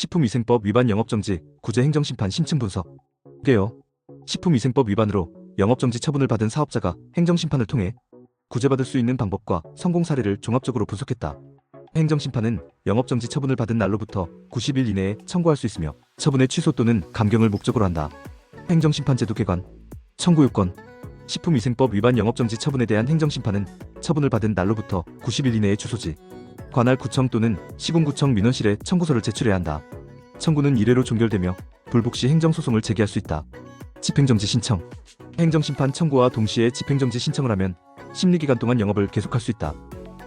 식품위생법 위반 영업정지 구제 행정심판 심층 분석 게요. 식품위생법 위반으로 영업정지 처분을 받은 사업자가 행정심판을 통해 구제받을 수 있는 방법과 성공 사례를 종합적으로 분석했다. 행정심판은 영업정지 처분을 받은 날로부터 90일 이내에 청구할 수 있으며 처분의 취소 또는 감경을 목적으로 한다. 행정심판제도 개관 청구요건 식품위생법 위반 영업정지 처분에 대한 행정심판은 처분을 받은 날로부터 90일 이내에 주소지 관할 구청 또는 시군구청 민원실에 청구서를 제출해야 한다. 청구는 이례로 종결되며 불복 시 행정소송을 제기할 수 있다. 집행정지 신청 행정심판 청구와 동시에 집행정지 신청을 하면 심리기간 동안 영업을 계속할 수 있다.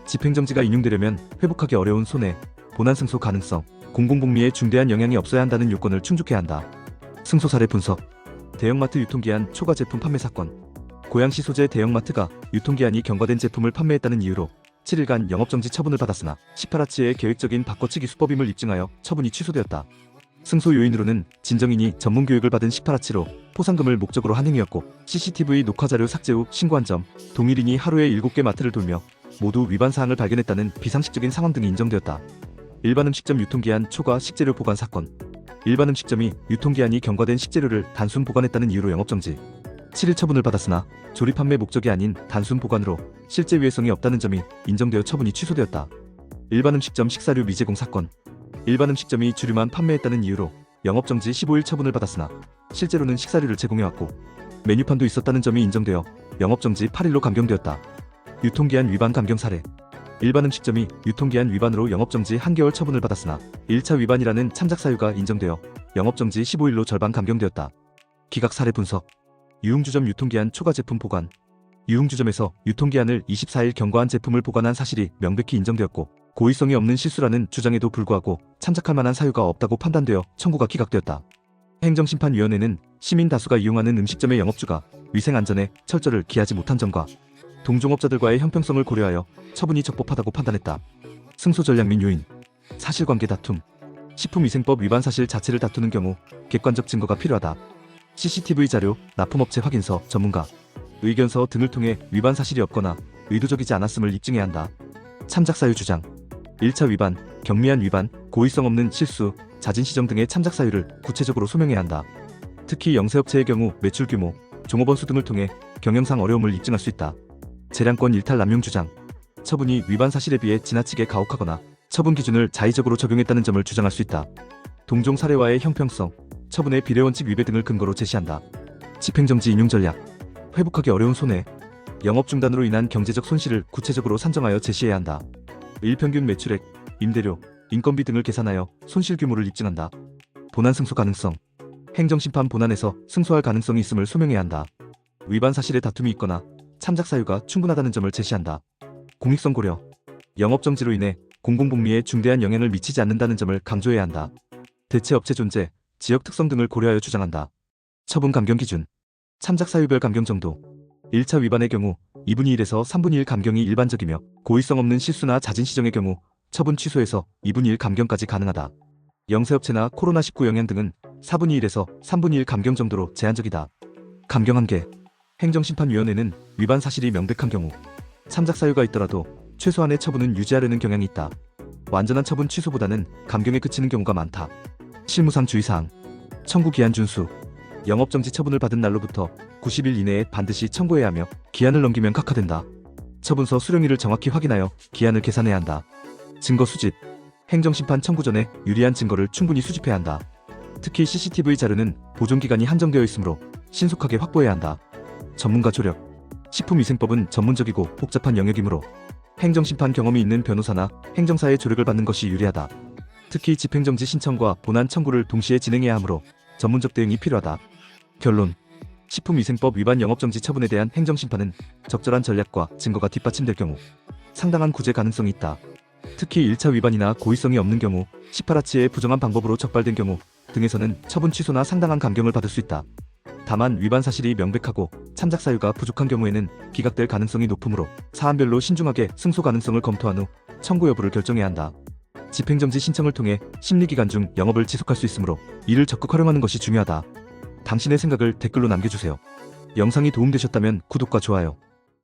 집행정지가 인용되려면 회복하기 어려운 손해, 본안 승소 가능성, 공공복리에 중대한 영향이 없어야 한다는 요건을 충족해야 한다. 승소 사례 분석 대형마트 유통기한 초과 제품 판매 사건 고양시 소재 대형마트가 유통기한이 경과된 제품을 판매했다는 이유로 7일간 영업정지 처분을 받았으나 18하치의 계획적인 바꿔치기 수법임을 입증하여 처분이 취소되었다. 승소 요인으로는 진정인이 전문 교육을 받은 18하치로 포상금을 목적으로 한 행위였고 CCTV 녹화 자료 삭제 후 신고한 점, 동일인이 하루에 7개 마트를 돌며 모두 위반 사항을 발견했다는 비상식적인 상황 등이 인정되었다. 일반 음식점 유통기한 초과 식재료 보관 사건 일반 음식점이 유통기한이 경과된 식재료를 단순 보관했다는 이유로 영업정지 7일 처분을 받았으나 조리 판매 목적이 아닌 단순 보관으로 실제 위해성이 없다는 점이 인정되어 처분이 취소되었다. 일반 음식점 식사류 미제공 사건 일반 음식점이 주류만 판매했다는 이유로 영업정지 15일 처분을 받았으나 실제로는 식사류를 제공해왔고 메뉴판도 있었다는 점이 인정되어 영업정지 8일로 감경되었다. 유통기한 위반 감경 사례 일반 음식점이 유통기한 위반으로 영업정지 한개월 처분을 받았으나 1차 위반이라는 참작 사유가 인정되어 영업정지 15일로 절반 감경되었다. 기각 사례 분석 유흥주점 유통기한 초과 제품 보관 유흥주점에서 유통기한을 24일 경과한 제품을 보관한 사실이 명백히 인정되었고 고의성이 없는 실수라는 주장에도 불구하고 참작할 만한 사유가 없다고 판단되어 청구가 기각되었다. 행정심판위원회는 시민 다수가 이용하는 음식점의 영업주가 위생안전에 철저를 기하지 못한 점과 동종업자들과의 형평성을 고려하여 처분이 적법하다고 판단했다. 승소 전략 및 요인 사실관계 다툼 식품위생법 위반 사실 자체를 다투는 경우 객관적 증거가 필요하다. CCTV 자료, 납품업체 확인서, 전문가, 의견서 등을 통해 위반 사실이 없거나 의도적이지 않았음을 입증해야 한다. 참작 사유 주장 1차 위반, 경미한 위반, 고의성 없는 실수, 자진 시정 등의 참작 사유를 구체적으로 소명해야 한다. 특히 영세업체의 경우 매출 규모, 종업원 수 등을 통해 경영상 어려움을 입증할 수 있다. 재량권 일탈 남용 주장 처분이 위반 사실에 비해 지나치게 가혹하거나 처분 기준을 자의적으로 적용했다는 점을 주장할 수 있다. 동종 사례와의 형평성, 처분의 비례원칙 위배 등을 근거로 제시한다. 집행정지 인용 전략, 회복하기 어려운 손해, 영업 중단으로 인한 경제적 손실을 구체적으로 산정하여 제시해야 한다. 일평균 매출액, 임대료, 인건비 등을 계산하여 손실 규모를 입증한다. 본안 승소 가능성, 행정심판 본안에서 승소할 가능성이 있음을 소명해야 한다. 위반 사실에 다툼이 있거나 참작 사유가 충분하다는 점을 제시한다. 공익성 고려, 영업정지로 인해 공공복리에 중대한 영향을 미치지 않는다는 점을 강조해야 한다. 대체 업체 존재, 지역 특성 등을 고려하여 주장한다. 처분 감경 기준, 참작 사유별 감경 정도, 1차 위반의 경우 2분의 1에서 3분의 1 감경이 일반적이며 고의성 없는 실수나 자진 시정의 경우 처분 취소에서 2분의 1 감경까지 가능하다. 영세업체나 코로나19 영향 등은 4분의 1에서 3분의 1 감경 정도로 제한적이다. 감경 한계 행정심판위원회는 위반 사실이 명백한 경우 참작 사유가 있더라도 최소한의 처분은 유지하려는 경향이 있다. 완전한 처분 취소보다는 감경에 그치는 경우가 많다. 실무상 주의사항 청구 기한 준수 영업정지 처분을 받은 날로부터 90일 이내에 반드시 청구해야 하며 기한을 넘기면 각하된다. 처분서 수령일을 정확히 확인하여 기한을 계산해야 한다. 증거 수집 행정심판 청구 전에 유리한 증거를 충분히 수집해야 한다. 특히 CCTV 자료는 보존 기간이 한정되어 있으므로 신속하게 확보해야 한다. 전문가 조력 식품위생법은 전문적이고 복잡한 영역이므로 행정심판 경험이 있는 변호사나 행정사의 조력을 받는 것이 유리하다. 특히 집행정지 신청과 본안 청구를 동시에 진행해야 하므로 전문적 대응이 필요하다. 결론 식품위생법 위반 영업정지 처분에 대한 행정심판은 적절한 전략과 증거가 뒷받침될 경우 상당한 구제 가능성이 있다. 특히 1차 위반이나 고의성이 없는 경우 18하치의 부정한 방법으로 적발된 경우 등에서는 처분 취소나 상당한 감경을 받을 수 있다. 다만 위반 사실이 명백하고 참작 사유가 부족한 경우에는 기각될 가능성이 높으므로 사안별로 신중하게 승소 가능성을 검토한 후 청구 여부를 결정해야 한다. 집행정지 신청을 통해 심리기간 중 영업을 지속할 수 있으므로 이를 적극 활용하는 것이 중요하다. 당신의 생각을 댓글로 남겨주세요. 영상이 도움되셨다면 구독과 좋아요,